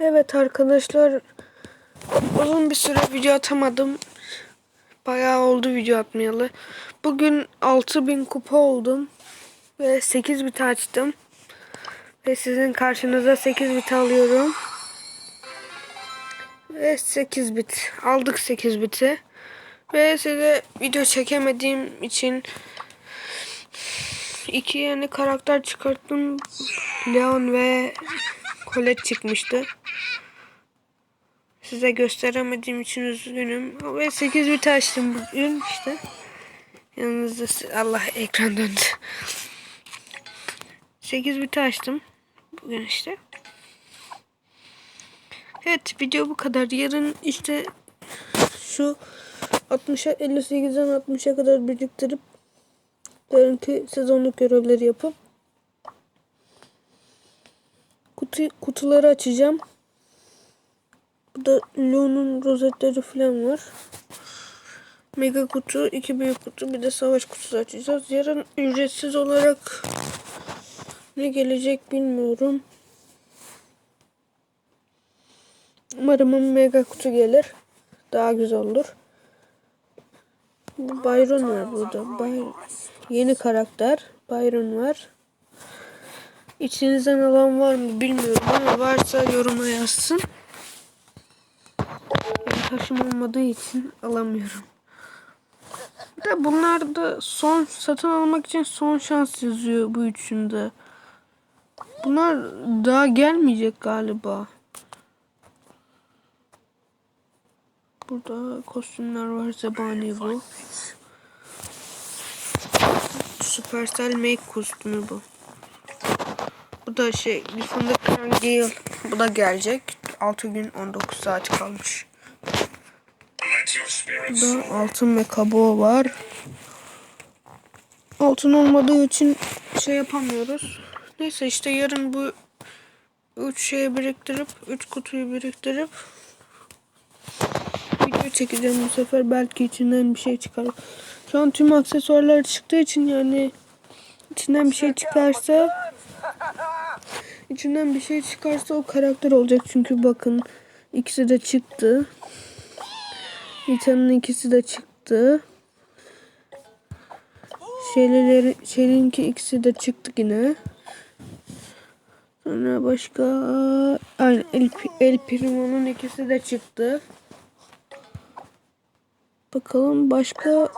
Evet arkadaşlar uzun bir süre video atamadım. Bayağı oldu video atmayalı. Bugün 6000 kupa oldum. Ve 8 bit açtım. Ve sizin karşınıza 8 bit alıyorum. Ve 8 bit. Aldık 8 biti. Ve size video çekemediğim için iki yeni karakter çıkarttım. Leon ve Colette çıkmıştı. Size gösteremediğim için üzgünüm. Ve 8 bit açtım bugün işte. Yanınızda Allah ekran döndü. 8 bit açtım. Bugün işte. Evet video bu kadar. Yarın işte şu 60'a 58'den 60'a kadar biriktirip yarınki sezonluk görevleri yapıp kutu, kutuları açacağım. Burada Leon'un rozetleri falan var. Mega kutu, iki büyük kutu, bir de savaş kutusu açacağız. Yarın ücretsiz olarak ne gelecek bilmiyorum. Umarım mega kutu gelir. Daha güzel olur. Byron var burada. Byron. Yeni karakter. Byron var. İçinizden alan var mı bilmiyorum ama varsa yoruma yazsın. Yani taşım olmadığı için alamıyorum. De bunlar da son satın almak için son şans yazıyor bu üçünde. Bunlar daha gelmeyecek galiba. Burada kostümler var. Zebani bu. Supercell Make kostümü bu. Bu da şey fındık Gale. Bu da gelecek. 6 gün 19 saat kalmış. Burada altın ve kabuğu var. Altın olmadığı için şey yapamıyoruz. Neyse işte yarın bu üç şeyi biriktirip üç kutuyu biriktirip video çekeceğim bu sefer belki içinden bir şey çıkar. Şu an tüm aksesuarlar çıktığı için yani içinden bir şey çıkarsa içinden bir şey çıkarsa o karakter olacak çünkü bakın ikisi de çıktı. Ethan'ın ikisi de çıktı. Şeyleri, şeyinki ikisi de çıktı yine. Sonra başka aynen El, El Primo'nun ikisi de çıktı. Bakalım başka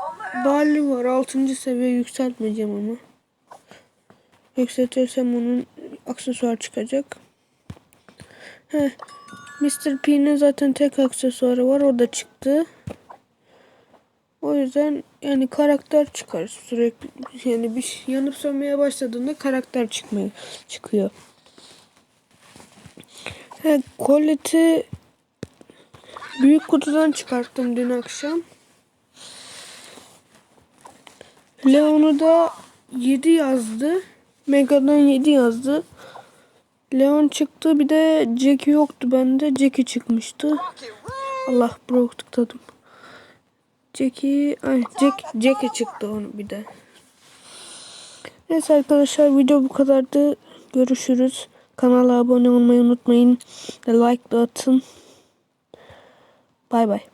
Barley var. 6. seviye yükseltmeyeceğim ama. Yükseltirsem onun aksesuar çıkacak. Heh. Mr. P'nin zaten tek aksesuarı var. O da çıktı. O yüzden yani karakter çıkar sürekli. Yani bir şey yanıp sönmeye başladığında karakter çıkmaya çıkıyor. He, Colette'i büyük kutudan çıkarttım dün akşam. Leon'u da 7 yazdı. Mega'dan 7 yazdı. Leon çıktı bir de Jackie yoktu bende. Jackie çıkmıştı. Allah Brock tıkladım. Jackie, ay Jack, Jackie çıktı onu bir de. Neyse arkadaşlar video bu kadardı. Görüşürüz. Kanala abone olmayı unutmayın. Like da atın. Bay bay.